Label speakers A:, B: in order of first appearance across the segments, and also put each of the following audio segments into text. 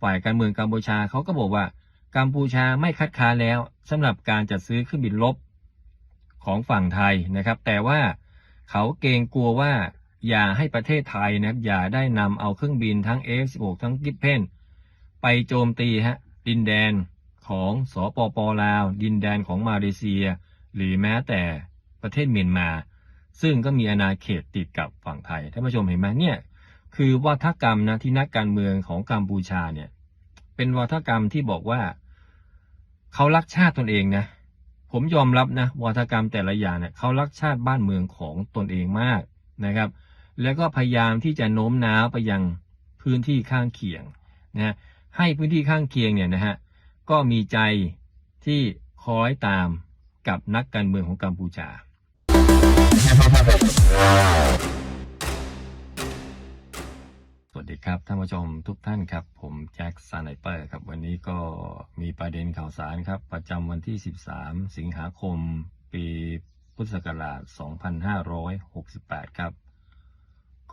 A: ฝ่ายการเมืองกัมพูชาเขาก็บอกว่ากัมพูชาไม่คัดค้านแล้วสำหรับการจัดซื้อเครื่องบินรบของฝั่งไทยนะครับ แต่ว่าเขาเกรงกลัวว่าอย่าให้ประเทศไทยนะครับอย่าได้นำเอาเครื่องบินทั้ง F16 ทั้งกิฟเพนไปโจมตีฮะดินแดนของสปปลาว ดินแดนของมาเลเซีย หรือแม้แต่ประเทศเมียนมา ซึ่งก็มีอาณาเขตติดกับฝั่งไทยท่านผู้ชมเห็นไหมเนี่ย คือวัฒกรรมนะที่นักการเมืองของกัมพูชาเนี่ย เป็นวัฒกรรมที่บอกว่าเขารักชาติตนเองนะ ผมยอมรับนะวัฒกรรมแต่ละอย่างเนี่ยเขารักชาติบ้านเมืองของตนเองมากนะครับ แล้วก็พยายามที่จะโน้มน้าวไปยังพื้นที่ข้างเคียงนะให้พื้นที่ข้างเคียงเนี่ยนะฮะก็มีใจที่คอยตามกับนักการเมืองของกัมพูชา ดีครับท่านผู้ชมทุกท่านครับ ผมแจ็คสันไนเปอร์ครับวันนี้ก็มีประเด็นข่าวสารครับ ประจำวันที่ 13 สิงหาคม ปีพุทธศักราช 2568 ครับ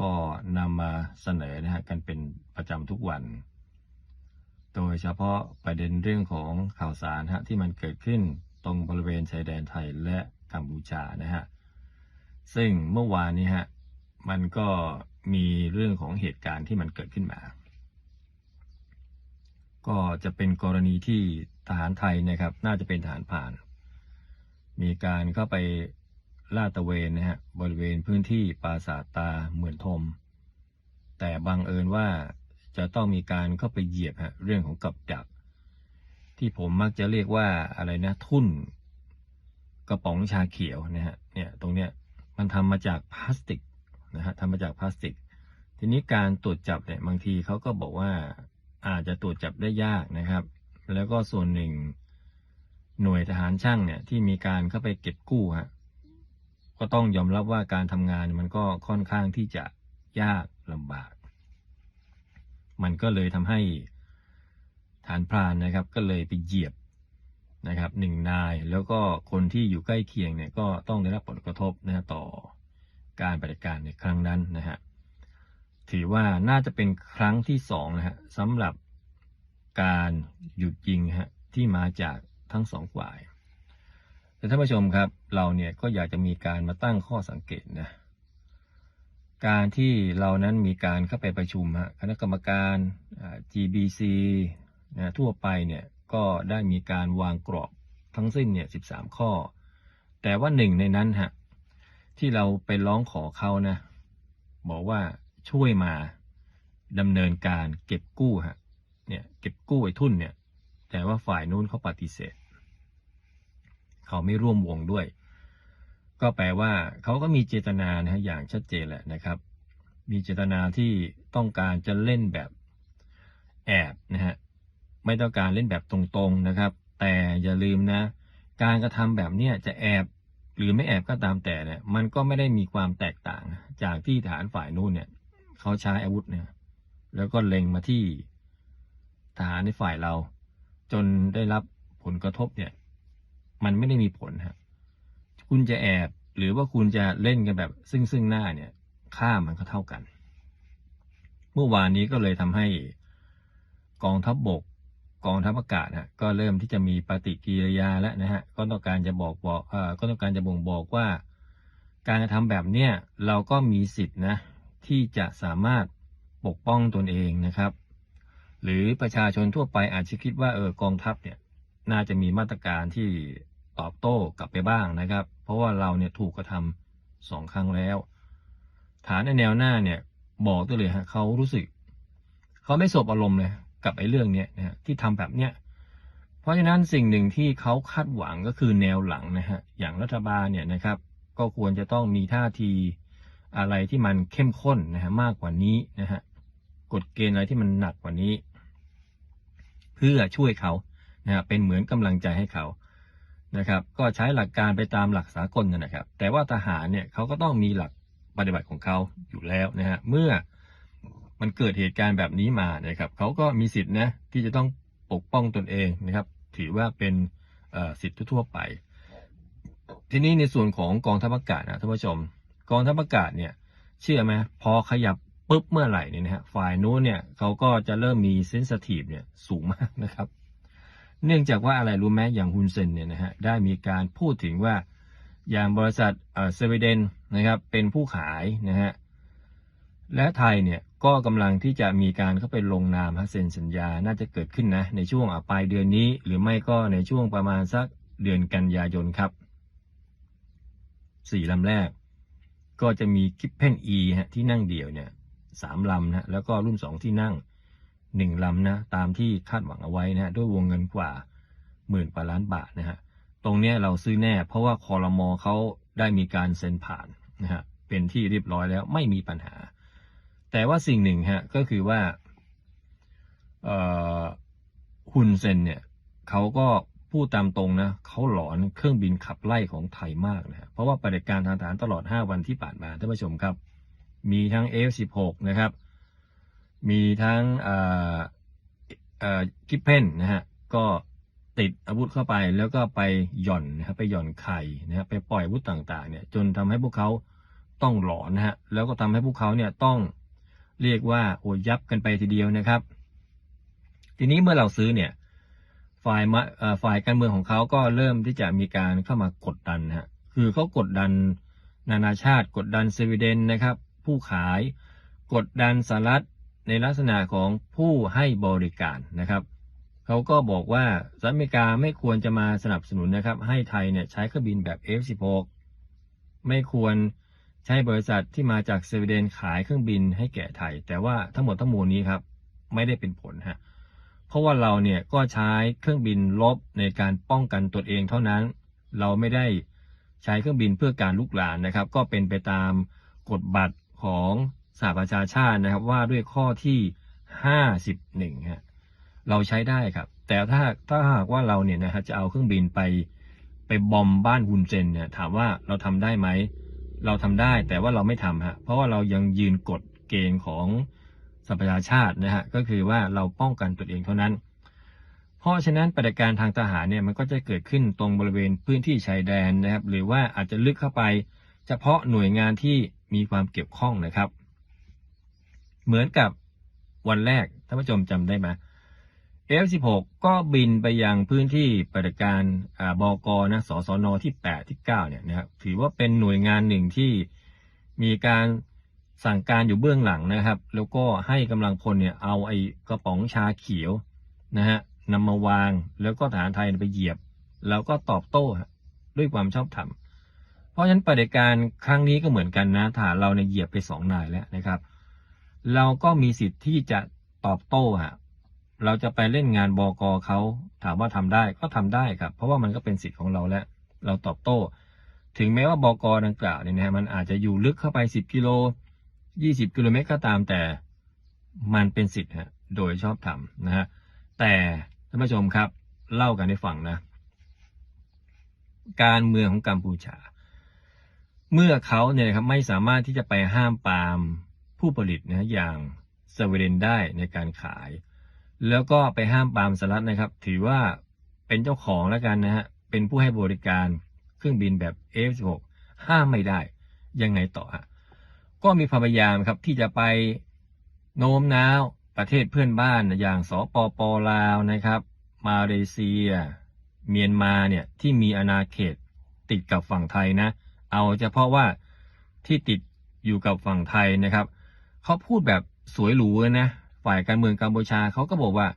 A: ก็นำมาเสนอนะฮะกันเป็นประจำทุกวัน โดยเฉพาะประเด็นเรื่องของข่าวสารฮะที่มันเกิดขึ้นตรงบริเวณชายแดนไทยและกัมพูชานะฮะซึ่งเมื่อวานนี้ฮะมันก็ มีเรื่องของเหตุการณ์ที่มันเกิดขึ้นมา ก็จะเป็นกรณีที่ทหารไทยนะครับ น่าจะเป็นทหารผ่าน มีการเข้าไปลาดตระเวนนะฮะบริเวณพื้นที่ปราสาทตาเหมือนทม แต่บังเอิญว่าจะต้องมีการเข้าไปเหยียบฮะเรื่องของกับดัก ที่ผมมักจะเรียกว่าอะไรนะทุ่นกระป๋องชาเขียวนะฮะเนี่ยตรงเนี้ยมันทำมาจากพลาสติก นะฮะทำมาจากพลาสติก ทีนี้การตรวจจับเนี่ยบางทีเขาก็บอกว่าอาจจะตรวจจับได้ยากนะครับ แล้วก็ส่วนหนึ่งหน่วยทหารช่างเนี่ยที่มีการเข้าไปเก็บกู้ฮะก็ต้องยอมรับว่าการทำงานมันก็ค่อนข้างที่จะยากลำบาก มันก็เลยทำให้ฐานพรานนะครับ ก็เลยไปเหยียบนะครับหนึ่งนายแล้วก็คนที่อยู่ใกล้เคียงเนี่ยก็ต้องได้รับผลกระทบนะฮะต่อ การปฏิบัติการในครั้งนั้นนะฮะถือว่าน่าจะเป็นครั้งที่สองนะฮะสำหรับการหยุดยิงฮะที่มาจากทั้งสองฝ่ายแต่ท่านผู้ชมครับ เราเนี่ยก็อยากจะมีการมาตั้งข้อสังเกตนะการที่เรานั้นมีการเข้าไปประชุมฮะคณะกรรมการ GBC นะทั่วไปเนี่ยก็ได้มีการวางกรอบทั้งสิ้นเนี่ย 13 ข้อ แต่ว่าหนึ่งในนั้นฮะ ที่เราไปร้องขอเขานะบอกว่าช่วยมาดำเนินการเก็บกู้ฮะเนี่ยเก็บกู้ไอ้ทุนเนี่ย แต่ว่าฝ่ายนู้นเขาปฏิเสธ เขาไม่ร่วมวงด้วย ก็แปลว่าเขาก็มีเจตนานะฮะอย่างชัดเจนแหละนะครับ มีเจตนาที่ต้องการจะเล่นแบบแอบนะฮะไม่ต้องการเล่นแบบตรงๆนะครับ แต่อย่าลืมนะ การกระทำแบบเนี้ยจะแอบ หรือไม่แอบก็ตามแต่เนี่ย มันก็ไม่ได้มีความแตกต่าง จากที่ฐานฝ่ายนู้นเนี่ยเขาใช้อาวุธเนี่ย แล้วก็เล็งมาที่ทหารในฝ่ายเรา จนได้รับผลกระทบเนี่ย มันไม่ได้มีผลฮะคุณจะแอบหรือว่าคุณจะเล่นกันแบบ ซึ่งซึ่งหน้าเนี่ย ค่ามันก็เท่ากัน เมื่อวานนี้ก็เลยทำให้กองทัพบบก กองทัพอากาศฮะก็เริ่มที่จะมีปฏิกิริยาแล้วนะฮะก็ต้องการจะบอกบอกเอ่อก็ต้องการจะบ่งบอกว่า การกระทำแบบเนี้ยเราก็มีสิทธินะที่จะสามารถปกป้องตนเองนะครับ หรือประชาชนทั่วไปอาจจะคิดว่าเออกองทัพเนี่ยน่าจะมีมาตรการที่ตอบโต้กลับไปบ้างนะครับ เพราะว่าเราเนี่ยถูกกระทำสองครั้งแล้ว ฐานในแนวหน้าเนี่ยบอกตัวเลยฮะเขารู้สึก เขาไม่สบอารมณ์เลย กับไอ้เรื่องเนี้ยนะฮะที่ทำแบบเนี้ยเพราะฉะนั้นสิ่งหนึ่งที่เขาคาดหวังก็คือแนวหลังนะฮะอย่างรัฐบาลเนี่ยนะครับ ก็ควรจะต้องมีท่าทีอะไรที่มันเข้มข้นนะฮะมากกว่านี้นะฮะกฎเกณฑ์อะไรที่มันหนักกว่านี้ เพื่อช่วยเขานะฮะเป็นเหมือนกำลังใจให้เขานะครับ ก็ใช้หลักการไปตามหลักสากลนนะครับ แต่ว่าทหารเนี่ยเขาก็ต้องมีหลักปฏิบัติของเขาอยู่แล้วนะฮะเมื่อ มันเกิดเหตุการณ์แบบนี้มานะครับเขาก็มีสิทธินะที่จะต้องปกป้องตนเองนะครับ ถือว่าเป็นสิทธิทั่วไป ทีนี้ในส่วนของกองทัพอากาศนะท่านผู้ชม กองทัพอากาศเนี่ยเชื่อไหมพอขยับปุ๊บเมื่อไหร่เนี่ยนะฮะฝ่ายนู้นเนี่ยเขาก็จะเริ่มมีเซนสทีฟเนี่ยสูงมากนะครับ เนื่องจากว่าอะไรรู้ไหมอย่างฮุนเซนเนี่ยนะฮะได้มีการพูดถึงว่าอย่างบริษัทเอ่อสวีเดนนะครับเป็นผู้ขายนะฮะและไทยเนี่ย ก็กำลังที่จะมีการเข้าไปลงนามฮะเซ็นสัญญาน่าจะเกิดขึ้นนะ ในช่วงปลายเดือนนี้ หรือไม่ก็ในช่วงประมาณสักเดือนกันยายนครับสี่ลำแรก ก็จะมีกิปเพนอีฮะที่นั่งเดี่ยวเนี่ยสามลำนะแล้วก็รุ่นสองที่นั่งหนึ่งลำนะตามที่คาดหวังเอาไว้นะฮะด้วยวงเงินกว่าหมื่นกว่าล้านบาทนะฮะตรงเนี้ยเราซื้อแน่ เพราะว่าคอรมอเขาได้มีการเซ็นผ่านนะฮะเป็นที่เรียบร้อยแล้วไม่มีปัญหา แต่ว่าสิ่งหนึ่งฮะก็คือว่าฮุนเซนเนี่ยเขาก็พูดตามตรงนะเขาหลอนเครื่องบินขับไล่ของไทยมากนะเพราะว่าปฏิบัติการทางทหารตลอด 5 วันที่ผ่านมาท่านผู้ชมครับ มีทั้ง F16 นะครับ มีทั้งกิปเพนนะฮะก็ติดอาวุธเข้าไปแล้วก็ไปหย่อนนะครับไปหย่อนไข่นะครับไปปล่อยอาวุธต่างๆเนี่ยจนทำให้พวกเขาต้องหลอนนะฮะแล้วก็ทำให้พวกเขาเนี่ยต้อง เรียกว่าโอยับกันไปทีเดียวนะครับ ทีนี้เมื่อเราซื้อเนี่ยฝ่ายมะเอ่อฝ่ายการเมืองของเขาก็เริ่มที่จะมีการเข้ามากดดันฮะคือเขากดดันนานาชาติ กดดันสวีเดนนะครับ ผู้ขายกดดันสหรัฐในลักษณะของผู้ให้บริการนะครับเขาก็บอกว่าสหรัฐอเมริกาไม่ควรจะมาสนับสนุนนะครับ ให้ไทยเนี่ยใช้เครื่องบินแบบ F16 ไม่ควร ใช้บริษัทที่มาจากสวีเดนขายเครื่องบินให้แก่ไทย แต่ว่าทั้งหมดทั้งมวลนี้ครับ ไม่ได้เป็นผลฮะเพราะว่าเราเนี่ยก็ใช้เครื่องบินลบในการป้องกันตนเองเท่านั้น เราไม่ได้ใช้เครื่องบินเพื่อการลุกลานนะครับ ก็เป็นไปตามกฎบัตรของสหประชาชาตินะครับ ว่าด้วยข้อที่ 51ฮะเราใช้ได้ครับ แต่ถ้าถ้าหากว่าเราเนี่ยนะฮะจะเอาเครื่องบินไปไปบอมบ้านฮุนเซนเนี่ยถามว่าเราทำได้ไหม เราทำได้แต่ว่าเราไม่ทำฮะเพราะว่าเรายังยืนกฎเกณฑ์ของสหประชาชาตินะฮะก็คือว่าเราป้องกันตัวเองเท่านั้น เพราะฉะนั้นปฏิบัติการทางทหารเนี่ยมันก็จะเกิดขึ้นตรงบริเวณพื้นที่ชายแดนนะครับ หรือว่าอาจจะลึกเข้าไป เฉพาะหน่วยงานที่มีความเกี่ยวข้องนะครับ เหมือนกับวันแรกท่านผู้ชมจำได้ไหม F16 ก็บินไปยังพื้นที่ปฏิการอ่าบกนะสสนที่ 8 ที่ 9 เนี่ยนะครับถือว่าเป็นหน่วยงานหนึ่งที่มีการสั่งการอยู่เบื้องหลังนะครับ แล้วก็ให้กำลังพลเนี่ยเอาไอ้กระป๋องชาเขียวนะฮะนำมาวางแล้วก็ทหารไทยไปเหยียบ แล้วก็ตอบโต้ด้วยความชอบธรรม เพราะฉะนั้นปฏิการครั้งนี้ก็เหมือนกันนะทหารเราเนี่ยเหยียบไปสองนายแล้วนะครับ เราก็มีสิทธิ์ที่จะตอบโต้ฮะ เราจะไปเล่นงานบกเขาถามว่าทำได้ก็ทำได้ครับ เพราะว่ามันก็เป็นสิทธิ์ของเราแล้วเราตอบโต้ ถึงแม้ว่าบกดังกล่าวเนี่ยนะฮะมันอาจจะอยู่ลึกเข้าไป 10 กิโล 20 กิโลเมตรก็ตามแต่มันเป็นสิทธิ์ฮะโดยชอบธรรมนะฮะแต่ท่านผู้ชมครับ เล่ากันให้ฟังนะ การเมืองของกัมพูชา เมื่อเขาเนี่ยครับไม่สามารถที่จะไปห้ามปามผู้ผลิตนะอย่างสวีเดนได้ในการขาย แล้วก็ไปห้ามปามสหรัฐนะครับ ถือว่าเป็นเจ้าของแล้วกันนะฮะ เป็นผู้ให้บริการเครื่องบินแบบ F16 ห้ามไม่ได้ ยังไงต่อฮะก็มีความพยายามครับที่จะไปโน้มน้าวประเทศเพื่อนบ้านอย่างสปปลาวนะครับ มาเลเซีย เมียนมาเนี่ยที่มีอาณาเขตติดกับฝั่งไทยนะ เอาเฉพาะว่าที่ติดอยู่กับฝั่งไทยนะครับเขาพูดแบบสวยหรูเลยนะ ฝ่ายการเมืองกัมพูชาเขาก็บอกว่า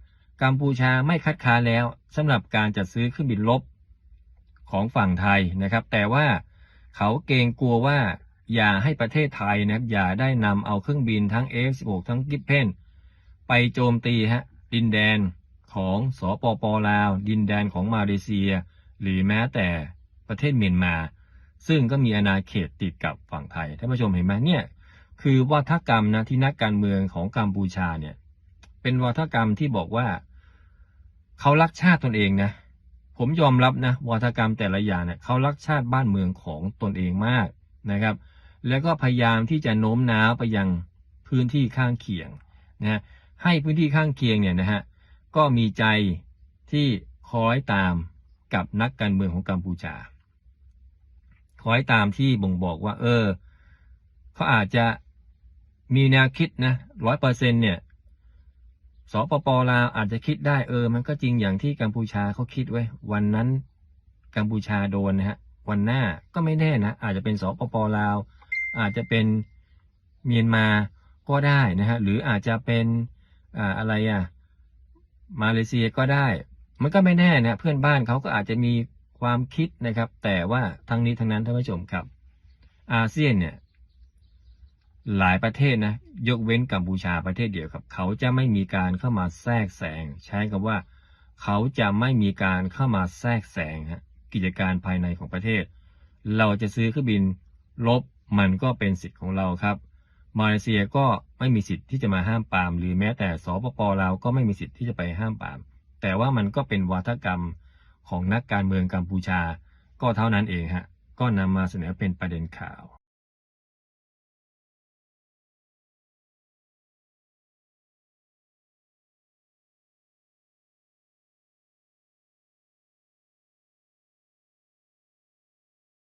A: กัมพูชาไม่คัดค้านแล้วสำหรับการจัดซื้อเครื่องบินรบของฝั่งไทยนะครับ แต่ว่าเขาเกรงกลัวว่าอย่าให้ประเทศไทยนะครับอย่าได้นำเอาเครื่องบินทั้ง F16 ทั้งกิฟเพนไปโจมตีฮะดินแดนของสปปลาว ดินแดนของมาเลเซีย หรือแม้แต่ประเทศเมียนมา ซึ่งก็มีอาณาเขตติดกับฝั่งไทยท่านผู้ชมเห็นไหมเนี่ยคือวัฒกรรมนะที่นักการเมืองของกัมพูชาเนี่ย เป็นวัฒกรรมที่บอกว่า เขารักชาติตนเองนะ ผมยอมรับนะวัฒกรรมแต่ละอย่างเนี่ยเขารักชาติบ้านเมืองของตนเองมากนะครับ แล้วก็พยายามที่จะโน้มน้าวไปยังพื้นที่ข้างเคียงนะให้พื้นที่ข้างเคียงเนี่ยนะฮะก็มีใจที่คอยตามกับนักการเมืองของกัมพูชาคอยตามที่บ่งบอกว่า เออเขาอาจจะมีแนวคิดนะร้อยเปอร์เซ็นเนี่ย สปปลาวอาจจะคิดได้เออ มันก็จริงอย่างที่กัมพูชาเขาคิดไว้วันนั้นกัมพูชาโดนนะฮะวันหน้าก็ไม่แน่นะ อาจจะเป็นสปปลาว อาจจะเป็นเมียนมาก็ได้นะฮะหรืออาจจะเป็นอ่าอะไรอะมาเลเซียก็ได้ มันก็ไม่แน่นะเพื่อนบ้านเขาก็อาจจะมีความคิดนะครับ แต่ว่าทั้งนี้ทั้งนั้นท่านผู้ชมครับ อาเซียนเนี่ย หลายประเทศนะยกเว้นกัมพูชาประเทศเดียวครับ เขาจะไม่มีการเข้ามาแทรกแซงใช้คำว่า เขาจะไม่มีการเข้ามาแทรกแซงฮะกิจการภายในของประเทศ เราจะซื้อเครื่องบินลบมันก็เป็นสิทธิ์ของเราครับ มาเลเซียก็ไม่มีสิทธิ์ที่จะมาห้ามปาม หรือแม้แต่สปปลาวก็ไม่มีสิทธิ์ที่จะไปห้ามปาม แต่ว่ามันก็เป็นวาทกรรมของนักการเมืองกัมพูชา ก็เท่านั้นเองฮะก็นำมาเสนอเป็นประเด็นข่าว